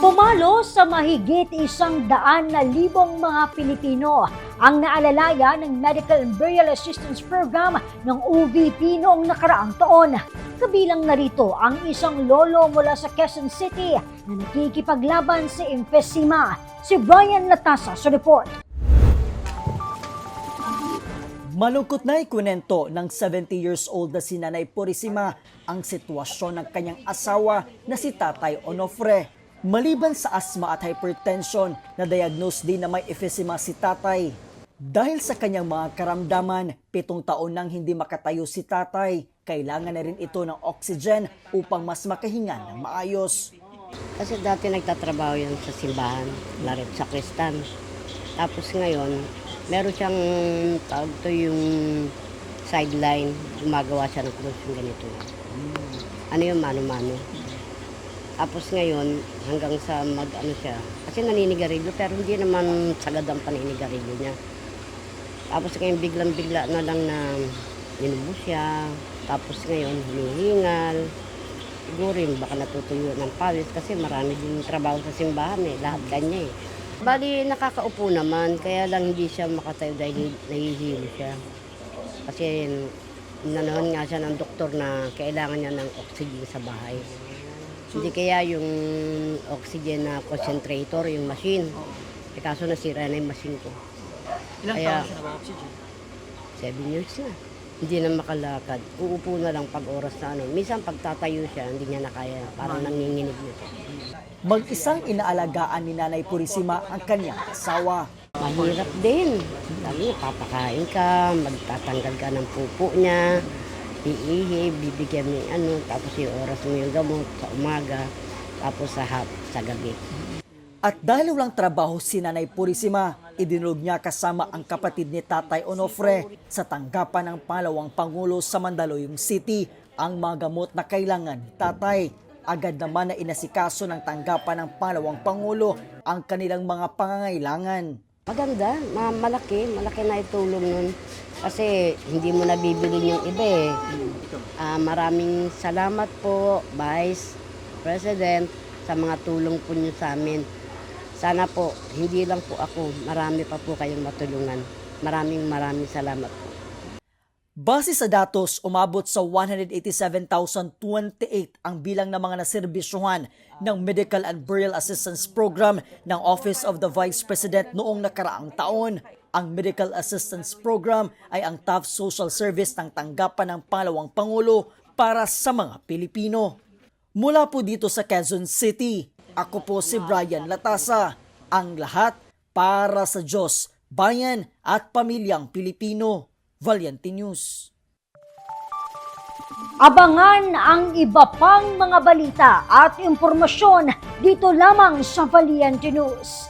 Pumalo sa mahigit isang daan na libong mga Pilipino ang naalalaya ng Medical and Burial Assistance Program ng UVP noong nakaraang taon. Kabilang narito ang isang lolo mula sa Quezon City na nakikipaglaban sa emphysema. Si Brian Latasa sa report. Malungkot na ikunento ng 70 years old na si Nanay Purisima ang sitwasyon ng kanyang asawa na si Tatay Onofre. Maliban sa asma at hypertension, na-diagnose din na may emphysema si Tatay. Dahil sa kanyang mga karamdaman, pitong taon nang hindi makatayo si Tatay, kailangan na rin ito ng oxygen upang mas makahinga ng maayos. Kasi dati nagtatrabaho yan sa simbahan, larit sa kristan. Tapos ngayon, meron siyang tawag to yung sideline, gumagawa siya ng cross yung ganito. Ano yung mano-mano. Tapos ngayon, hanggang sa mag ano siya, kasi naninigarilyo pero hindi naman sagad ang paninigarilyo niya. Tapos ngayon biglang-bigla na lang na inubo siya. Tapos ngayon hinihingal. Siguro yun, baka natutuyo ng pawis kasi marami din trabaho sa simbahan eh. Lahat kanya eh. Bali, nakakaupo naman, kaya lang hindi siya makatayo dahil nahihilo siya. Kasi nanahan nga siya ng doktor na kailangan niya ng oxygen sa bahay. Hindi kaya yung oxygen na concentrator, yung machine. Eh, kaso nasira na yung machine ko. Ilang Kaya- taon siya na oxygen? Seven years na. Hindi na makalakad. Uupo na lang pag oras na ano. Minsan pagtatayo siya, hindi niya na kaya. Parang nanginginig na siya. Mag-isang inaalagaan ni Nanay Purisima ang kanyang asawa. Mahirap din. Sabi niya, papakain ka, magtatanggal ka ng pupo niya, iihi, bibigyan mo yung ano, tapos yung oras mo yung gamot sa umaga, tapos sa hap, sa gabi. At dahil walang trabaho si Nanay Purisima, idinulog niya kasama ang kapatid ni Tatay Onofre sa tanggapan ng palawang Pangulo sa Mandaluyong City ang mga gamot na kailangan ni Tatay. Agad naman na inasikaso ng tanggapan ng palawang Pangulo ang kanilang mga pangangailangan. Maganda, ma- malaki, malaki na itulong nun. Kasi hindi mo nabibili yung iba eh. Ah, maraming salamat po, Vice President, sa mga tulong po niyo sa amin. Sana po, hindi lang po ako, marami pa po kayong matulungan. Maraming maraming salamat po. Base sa datos, umabot sa 187,028 ang bilang ng mga naserbisyuhan ng Medical and Burial Assistance Program ng Office of the Vice President noong nakaraang taon. Ang Medical Assistance Program ay ang top social service ng tanggapan ng palawang Pangulo para sa mga Pilipino. Mula po dito sa Quezon City, ako po si Brian Latasa. Ang lahat para sa Diyos, bayan at pamilyang Pilipino. Valiente News. Abangan ang iba pang mga balita at impormasyon dito lamang sa Valiente News.